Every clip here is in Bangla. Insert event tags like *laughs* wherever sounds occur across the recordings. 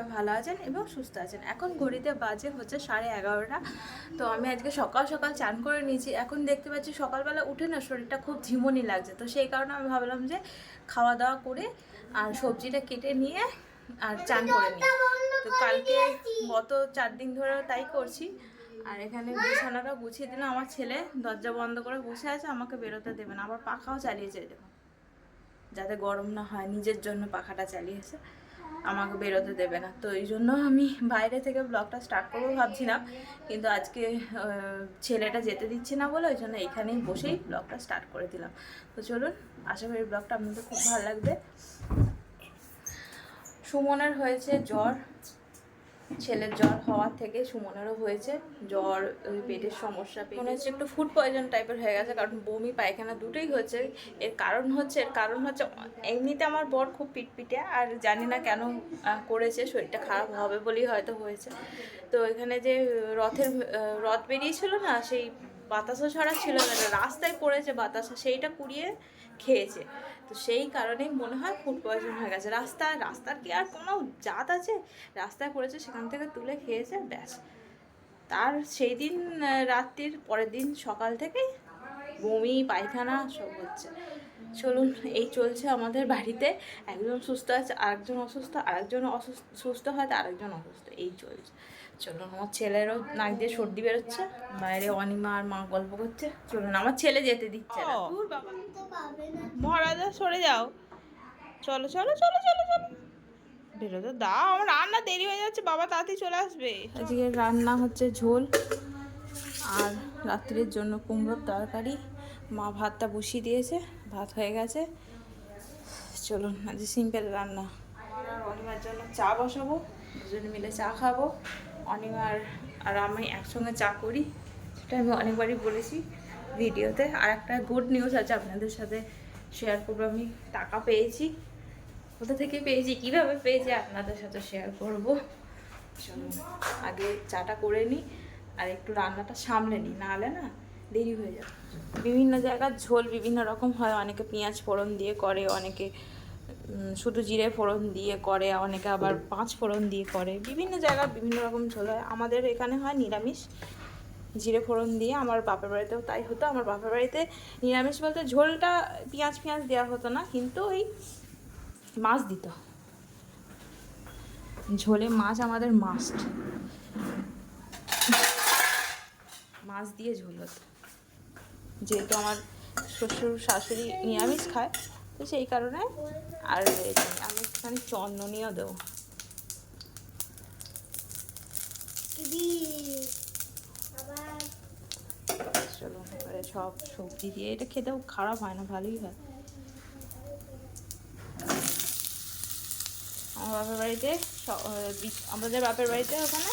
সবাই ভালো আছেন এবং সুস্থ আছেন। এখন ঘড়িতে বাজে হচ্ছে সাড়ে এগারোটা। তো আমি আজকে সকাল সকাল চান করে নিয়েছি। এখন দেখতে পাচ্ছি সকালবেলা উঠে না শরীরটা খুব ঝিমুনি লাগছে। তো সেই কারণে আমি ভাবলাম যে খাওয়া দাওয়া করে আর সবজিটা কেটে নিয়ে আর চান করে নিই। তো কালকে গত চার দিন ধরে তাই করছি। আর এখানে বিছানাটা গুছিয়ে দিলাম। আমার ছেলে দরজা বন্ধ করে বসে আছে, আমাকে বেরোতে দেবে না। আবার পাখাও চালিয়ে চালিয়েছে দেখো যাতে গরম না হয়, নিজের জন্য পাখাটা চালিয়েছে। আমাকে বেরোতে দেবে না। তো এই জন্য আমি বাইরে থেকে ব্লগটা স্টার্ট করব ভাবছিলাম। কিন্তু আজকে ছেলেটা যেতে দিচ্ছে না বলে ওই জন্য এখানেই বসেই ব্লগটা স্টার্ট করে দিলাম। তো চলুন, আশা করি ব্লগটা আপনাদের খুব ভালো লাগবে। সুমনের হয়েছে জ্বর। ছেলের জ্বর হওয়ার থেকে সুমনেরও হয়েছে। জ্বর পেটের সমস্যা মনে হচ্ছে একটু ফুড পয়জন টাইপের হয়ে গেছে, কারণ বমি, পায়খানা দুটোই হচ্ছে এর কারণ হচ্ছে, এর কারণ হচ্ছে, এমনিতে আমার বর খুব পিটপিটে, আর জানি না কেন করেছে, শরীরটা খারাপ হবে বলেই হয়তো হয়েছে। তো এখানে যে রথের রথ বেরিয়েছিল না, সেই বাতাসা ছড়া ছিল না, রাস্তায় পড়েছে বাতাসা সেইটা কুড়িয়ে খেয়েছে। তো সেই কারণে মনে হয় ফুড পয়জন হয়ে গেছে। রাস্তা রাস্তার কি আর কোনো জাত আছে? রাস্তায় পড়েছে সেখান থেকে তুলে খেয়েছে, ব্যাস। তার সেই দিন রাত্রির পরের দিন সকাল থেকে বমি, পায়খানা সব হচ্ছে। চলুন এই চলছে আমাদের বাড়িতে। একজন সুস্থ আছে আরেকজন অসুস্থ আরেকজন অসুস্থ সুস্থ হয় তো আরেকজন অসুস্থ এই চলছে। চলুন আমার ছেলেরও নাক দিয়ে সর্দি বেরোচ্ছে বাইরে অনিমা আর মা গল্প করছে। চলুন আমার ছেলে যেতে দিচ্ছে না। মহারাজা সরে যাও। চলো চলো চলো চলো চলো। বেরোতে দাও আমার রান্না দেরি হয়ে যাচ্ছে বাবা তাড়াতাড়ি চলে আসবে। আজকে রান্না হচ্ছে ঝোল আর রাত্রির জন্য কুমড়োর তরকারি। মা ভাতটা বসিয়ে দিয়েছে। ভাত হয়ে গেছে। চলুন আজ সিম্পল রান্না। আর অনিমার জন্য চা বসাবো, দুজনে মিলে চা খাব। অনিমার আর আমি একসঙ্গে চা করি। সেটা আমি অনেকবারই বলেছি ভিডিওতে। আর একটা গুড নিউজ আছে আপনাদের সাথে শেয়ার করব। আমি টাকা পেয়েছি। কোথা থেকে পেয়েছি, কীভাবে পেয়েছি আপনাদের সাথে শেয়ার করব। চলুন, আগে চাটা করে নিই আর একটু রান্নাটা সামলে নিই। নাহলে না দেরি হয়ে যাবে। বিভিন্ন জায়গার ঝোল বিভিন্ন রকম হয়। অনেকে পেঁয়াজ ফোড়ন দিয়ে করে, অনেকে শুধু জিরে ফোড়ন দিয়ে করে, অনেকে আবার পাঁচ ফোড়ন দিয়ে করে। বিভিন্ন জায়গায় বিভিন্ন রকম ঝোল হয়। আমাদের এখানে হয় নিরামিষ। জিরে ফোড়ন দিয়ে আমার বাপের বাড়িতেও তাই হতো। আমার বাপের বাড়িতে নিরামিষ বলতে ঝোলটা পেঁয়াজ পেঁয়াজ দেওয়া হতো না, কিন্তু ওই মাছ দিত। ঝোলে মাছ আমাদের মাস্ট মাছ দিয়ে ঝোল হতো। যেহেতু আমার শ্বশুর শাশুড়ি নিরামিষ খায় তো সেই কারণে আর আমি একটুখানি চন্দনীয় দেবো। চলো এবারে সব সবজি দিয়ে এটা খেতেও খারাপ হয় না ভালোই হয়। আমার বাপের বাড়িতে আমাদের বাপের বাড়িতে ওখানে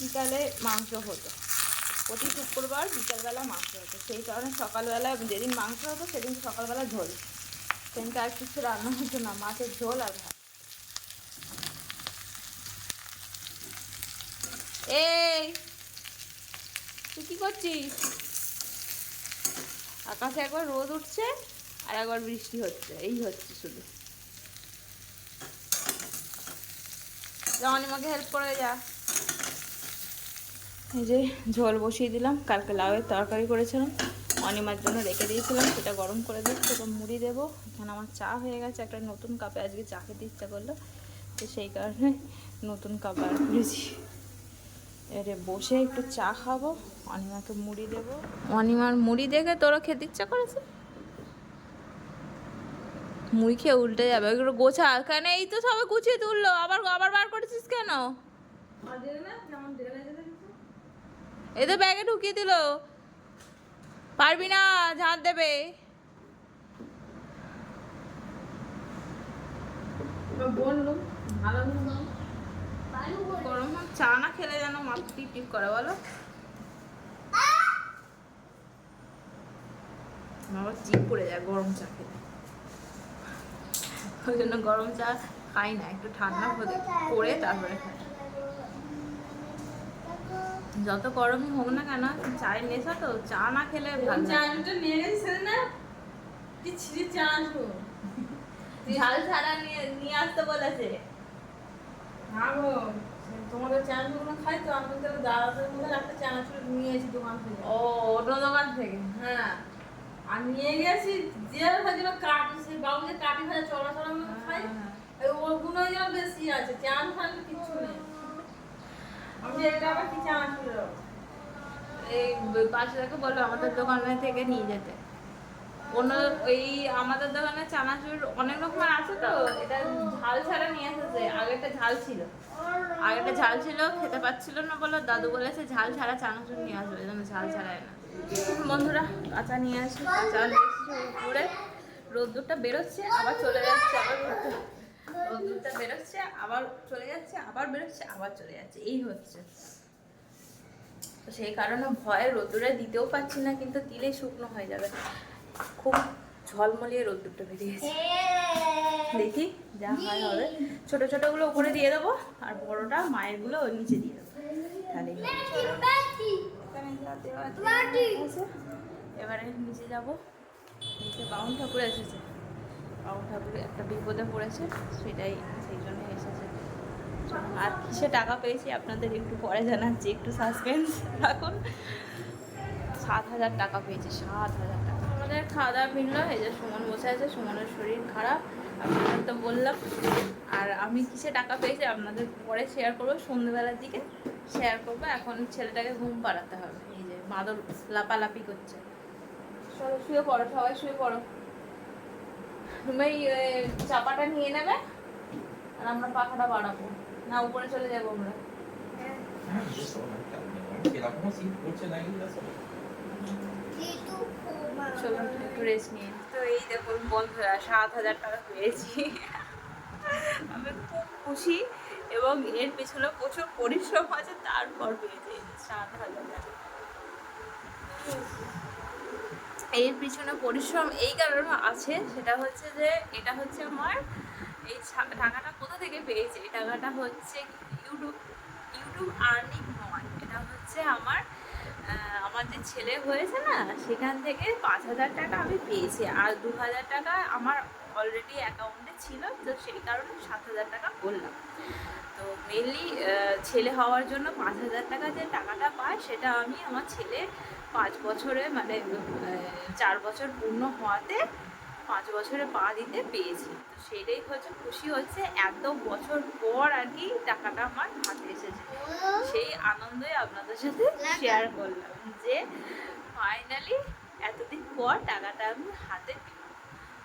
বিকালে মাংস হতো। প্রতি শুক্রবার বিকালবেলা মাংস হতো সেই কারণে সকালবেলা যেদিন মাংস হতো, সেদিন সকালবেলা ঝোল। সেদিনকে আর কিছু রান্না হতো না, মাছের ঝোল আর ভাত। এই, তুই কি করছিস? আকাশে একবার রোদ উঠছে আর একবার বৃষ্টি হচ্ছে, এই হচ্ছে শুধু। যা অনিমাকে হেল্প করে যা। এই যে ঝোল বসিয়ে দিলাম। কালকে লাউয়ের তরকারি করেছিলাম। অনিমার জন্য রেখে দিয়েছিলাম। সেটা গরম করে দিয়ে সেটা মুড়ি দেবো। এখানে আমার চা হয়ে গেছে। একটা নতুন কাপে আজকে চা খেতে ইচ্ছা করল। তো সেই কারণে নতুন কাপ বার করেছি। এবারে বসে একটু চা খাব। অনিমাকে মুড়ি দেবো। অনিমার মুড়ি দেখে তোরা খেতে ইচ্ছা করেছে? মুড়ি খেয়ে উল্টে যাবে। ওইগুলো গোছা এখানে এই তো সবাই গুছিয়ে তুললো। আবার আবার বার করেছিস কেন? এদের ব্যাগে ঢুকিয়ে দিল। পারবি না, ঝাঁট দেবে। গরম চা না খেলে যেন টিপ টিপ করে, বলো। যায় গরম চা ওই জন্য গরম চা খাই না, একটু ঠান্ডা করে তারপরে খাই। যত গরমই হোক না কেন চায়ের নেশা তো চা না খেলে ভালো লাগে। *laughs* ঝাল ছাড়া নিয়ে নিয়ে আসতে বলেছে। না গো তোমাদের চানাচুরগুলো খাই তো আমি তাহলে দাদাদের মধ্যে একটা চানাচুর নিয়ে এসেছি দোকান থেকে। ও অন্য দোকান থেকে? হ্যাঁ। আর নিয়ে গেছি যে ভাজলো কাটি সেই বাবু যে কাটি ভাজা চড়া চড়া খাই এই ওগুলো যেন বেশি আছে চান ফান কিছু নেই আমি এটা আবার কি চানাচুর ঝাল ছাড়া নিয়ে আগেরটা ঝাল ছিল। ঝাল ছিল, খেতে পাচ্ছিল না বলে দাদু বলেছে, ঝাল ছাড়া চানাচুর নিয়ে আসবে এই ঝাল ছাড়াই না। বন্ধুরা, কাঁচা নিয়ে আসি, কাঁচা রোদ্দুরটা বেরোচ্ছে, আবার চলে যাচ্ছে আবার রোদ্দুর রোদ্দুরটা বেরোচ্ছে আবার চলে যাচ্ছে আবার বেরোচ্ছে আবার চলে যাচ্ছে। এই হচ্ছে। তো সেই কারণে ভয়ে রোদ্দুরে দিতেও পারছি না কিন্তু দিলেই শুকনো হয়ে যাবে। খুব ঝলমলিয়ে রোদ্দুরটা বেরিয়েছে। দেখি যা হয় হবে। ছোট ছোটগুলো উপরে দিয়ে দেবো আর বড়টা মায়েরগুলো ওর নিচে দিয়ে দেবো। আছে। এবারে নিচে যাব। নিচে বাউন ঠাকুর এসেছে। বাউন ঠাকুর একটা বিপদে পড়েছে সেটাই সেই জন্য এসেছে। আর কিসে টাকা পেয়েছি আপনাদের একটু পরে জানাচ্ছি একটু সাসপেন্স রাখুন। সাত হাজার টাকা পেয়েছি সাত হাজার টাকা। আমাদের খাওয়া দাওয়া মিললো এই যে সুমন বসে আছে সুমনের শরীর খারাপ আপনাদের তো বললাম। আর আমি কিসে টাকা পেয়েছি আপনাদের পরে শেয়ার করব সন্ধ্যেবেলার দিকে শেয়ার করব। এখন ছেলেটাকে ঘুম পাড়াতে হবে এই যে মাদর লাপালাপি করছে। চলো শুয়ে পড়ো সবাই শুয়ে পড়ো। তুমি চাপাটা নিয়ে নেবে আর আমরা পাখাটা বাড়াবো। না, উপরে চলে যাব আমরা। এই দেখুন বন্ধুরা, সাত হাজার টাকা পেয়েছি। আমি খুব খুশি এবং এর পেছনে প্রচুর পরিশ্রম আছে, তারপর পেয়েছি সাত হাজার টাকা। এর পিছনে পরিশ্রম এই কারণে আছে, সেটা হচ্ছে যে এটা হচ্ছে আমার এই টাকাটা কোথা থেকে পেয়েছি? এই টাকাটা হচ্ছে ইউটিউব ইউটিউব আর্নিং নয় এটা হচ্ছে আমার আমার যে ছেলে হয়েছে না, সেখান থেকে পাঁচ হাজার টাকা আমি পেয়েছি। আর দু হাজার টাকা আমার অলরেডি অ্যাকাউন্টে ছিল, তো সেই কারণে সাত হাজার টাকা করলাম তো মেনলি ছেলে হওয়ার জন্য পাঁচ হাজার টাকা যে টাকাটা পায়, সেটা আমি আমার ছেলে পাঁচ বছরে মানে চার বছর পূর্ণ হওয়াতে পাঁচ বছরে পা দিতে পেয়েছি তো সেটাই হচ্ছে খুশি হচ্ছে, এত বছর পর আর কি টাকাটা আমার হাতে এসেছে। সেই আনন্দই আপনাদের সাথে শেয়ার করলাম যে ফাইনালি এতদিন পর টাকাটা আমি হাতে পেলাম।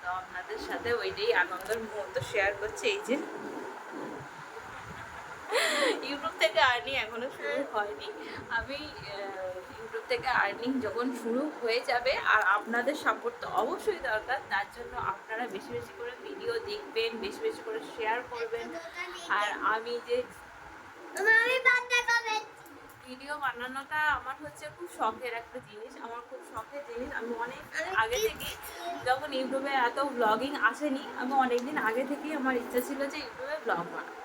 তো আপনাদের সাথে ওইটাই আনন্দের মুহূর্ত শেয়ার করছে, এই যে ইউটিউব থেকে আর্নিং এখনও শুরু হয়নি। আমি ইউটিউব থেকে আর্নিং যখন শুরু হয়ে যাবে আর আপনাদের সাপোর্ট তো অবশ্যই দরকার তার জন্য আপনারা বেশি বেশি করে ভিডিও দেখবেন বেশি বেশি করে শেয়ার করবেন। আর আমি যে ভিডিও বানানোটা আমার হচ্ছে খুব শখের একটা জিনিস। আমার খুব শখের জিনিস। আমি অনেক আগে থেকে যখন ইউটিউবে এত ব্লগিং আসেনি আমি অনেক দিন আগে থেকেই আমার ইচ্ছা ছিল যে ইউটিউবে ব্লগ বানাবো।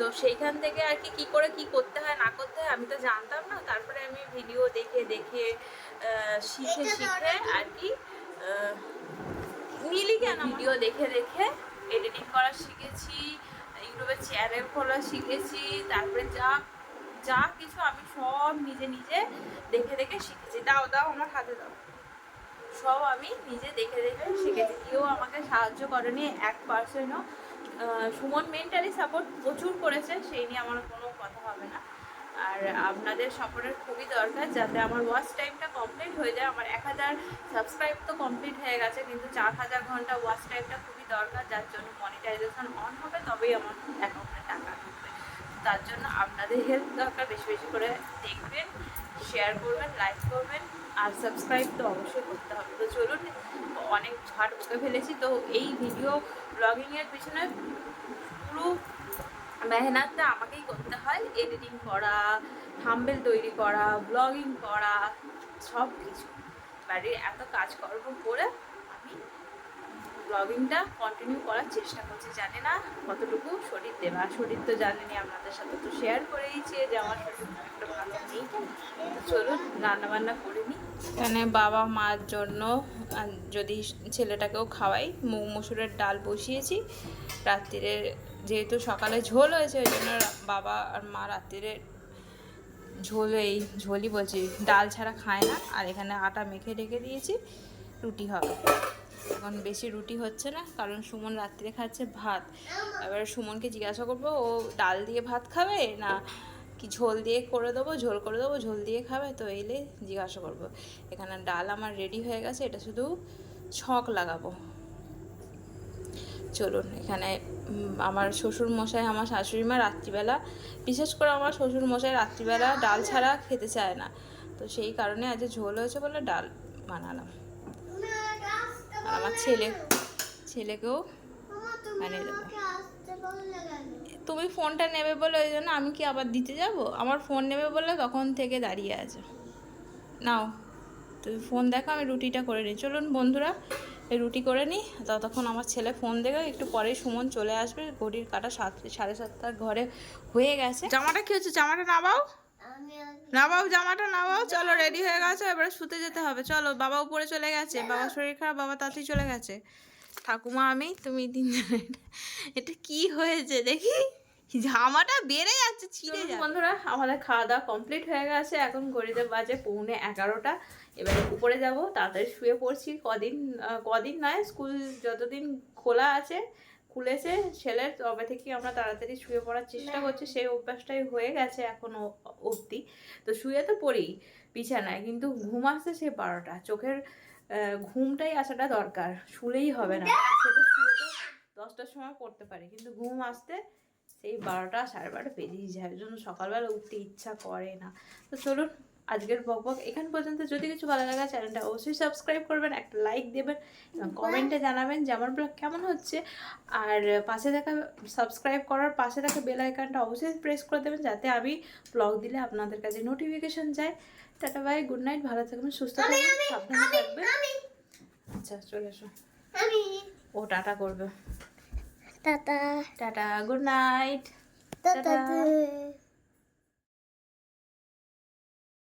তো সেইখান থেকে আর কি কী করে কি করতে হয় না করতে হয় আমি তো জানতাম না। তারপরে আমি ভিডিও দেখে দেখে শিখে শিখে আর কি মিলি কেন ভিডিও দেখে দেখে এডিটিং করা শিখেছি ইউটিউবে চ্যানেল খোলা শিখেছি তারপরে যা যা কিছু আমি সব নিজে নিজে দেখে দেখে শিখেছি। দাও দাও আমার হাতে দাও। সব আমি নিজে দেখে দেখে শিখেছি। কেউ আমাকে সাহায্য করেনি এক পার্সেন্টও সুমন মেন্টালি সাপোর্ট প্রচুর করেছে, সেই নিয়ে আমার কোনো কথা হবে না। আর আপনাদের সাপোর্টের খুবই দরকার, যাতে আমার ওয়াচ টাইমটা কমপ্লিট হয়ে যায়। আমার এক হাজার সাবস্ক্রাইব তো কমপ্লিট হয়ে গেছে, কিন্তু চার হাজার ঘণ্টা ওয়াচ টাইমটা খুবই দরকার, যার জন্য মনিটাইজেশন অন হবে, তবেই আমার অ্যাকাউন্টে টাকা ঢুকবে। তার জন্য আপনাদের হেল্প দরকার, বেশি বেশি করে দেখবেন শেয়ার করবেন লাইক করবেন, আর সাবস্ক্রাইব তো অবশ্যই করতে হবে। তো চলুন, অনেক বকে ফেলেছি, তো এই ভিডিও ব্লগিংয়ের পিছনে পুরো মেহনতটা আমাকেই করতে হয়। এডিটিং করা থাম্বেল তৈরি করা ব্লগিং করা সব কিছু বাড়ির এত কাজকর্ম করে আমি ব্লগিংটা কন্টিনিউ করার চেষ্টা করছি, জানি না কতটুকু শরীর দেবে। শরীর তো জানেনি আপনাদের সাথে তো শেয়ার করেইছি যে আমার শরীর একটা ভালো। নেই চলুন রান্নাবান্না করে নিই। এখানে বাবা মার জন্য যদি ছেলেটাকেও খাওয়াই মসুরের ডাল বসিয়েছি। রাত্রিরে যেহেতু সকালে ঝোল হয়েছে, ওই জন্য বাবা আর মা রাত্রিরে ঝোল এই ঝোলই বলছি, ডাল ছাড়া খায় না। আর এখানে আটা মেখে রেখে দিয়েছি, রুটি হবে। এখন বেশি রুটি হচ্ছে না, কারণ সুমন রাত্রে খাচ্ছে ভাত। এবার সুমনকে জিজ্ঞাসা করব, ও ডাল দিয়ে ভাত খাবে না কি ঝোল দিয়ে করে দেবো ঝোল করে দেবো ঝোল দিয়ে খাবে তো এলে জিজ্ঞাসা করব। এখানে ডাল আমার রেডি হয়ে গেছে এটা শুধু ছক লাগাবো। চলুন এখানে আমার শ্বশুর মশাই আমার শাশুড়ি মা রাত্রিবেলা বিশেষ করে আমার শ্বশুর মশাই রাত্রিবেলা ডাল ছাড়া খেতে চায় না। তো সেই কারণে আজ ঝোল হয়েছে বলে ডাল বানালাম। আর আমার ছেলে ছেলেকেও বানিয়ে দেবো। তুমি ফোনটা নেবে বলে ওই জন্য আমি কি আবার দিতে যাব? আমার ফোন নেবে বলে তখন থেকে দাঁড়িয়ে আছে। নাও তুমি ফোন দেখো আমি রুটিটা করে নিই। চলুন বন্ধুরা এই রুটি করে নিই। ততক্ষণ আমার ছেলে ফোন দেখে একটু পরেই সুমন চলে আসবে। ঘড়ির কাটা সাত সাড়ে সাতটার ঘরে হয়ে গেছে। জামাটা কি হচ্ছে জামাটা নামাও। নামাও জামাটা নামাও। চলো রেডি হয়ে গেছে এবারে শুতে যেতে হবে। চলো বাবা উপরে চলে গেছে। বাবা শরীর খারাপ বাবা তাতেই চলে গেছে। ঠাকুমা আমি তুমি তিনজনে। এটা কি হয়েছে দেখি। জামাটা বেড়ে যাচ্ছে ছিঁড়ে যাচ্ছে। বন্ধুরা আমাদের খাওয়া দাওয়া কমপ্লিট হয়ে গেছে। এখন ঘড়িতে বাজে পৌনে এগারোটা। এবারে উপরে যাব তাড়াতাড়ি শুয়ে পড়ছি। কদিন কদিন নয় স্কুল যতদিন খোলা আছে খুলেছে ছেলের তবে থেকে আমরা তাড়াতাড়ি শুয়ে পড়ার চেষ্টা করছি। সেই অভ্যাসটাই হয়ে গেছে এখন অবধি। তো শুয়ে তো পড়ি বিছানায় কিন্তু ঘুম আসছে সে বারোটা। চোখের ঘুমটাই আসাটা দরকার। শুলেই হবে না। *laughs* সে তো শুয়ে তো দশটার সময় পড়তে পারে কিন্তু ঘুম আসতে সেই বারোটা সাড়ে বারোটা বেরিয়ে যায় জন্য সকালবেলা উঠতে ইচ্ছা করে না। তো চলুন আজকের বক বক এখান পর্যন্ত। যদি কিছু ভালো লাগে চ্যানেলটা অবশ্যই সাবস্ক্রাইব করবেন একটা লাইক দেবেন এবং কমেন্টে জানাবেন যে আমার ব্লগ কেমন হচ্ছে। আর পাশে থাকা সাবস্ক্রাইব করার পাশে থাকা বেল আইকনটা অবশ্যই প্রেস করে দেবেন যাতে আমি ব্লগ দিলে আপনাদের কাছে নোটিফিকেশন যায়। টাটা বাই গুড নাইট ভালো থাকবেন সুস্থ থাকবেন সাবধানে থাকবেন। আচ্ছা চলে এসো। ও টাটা করবে। Tata tata good night tata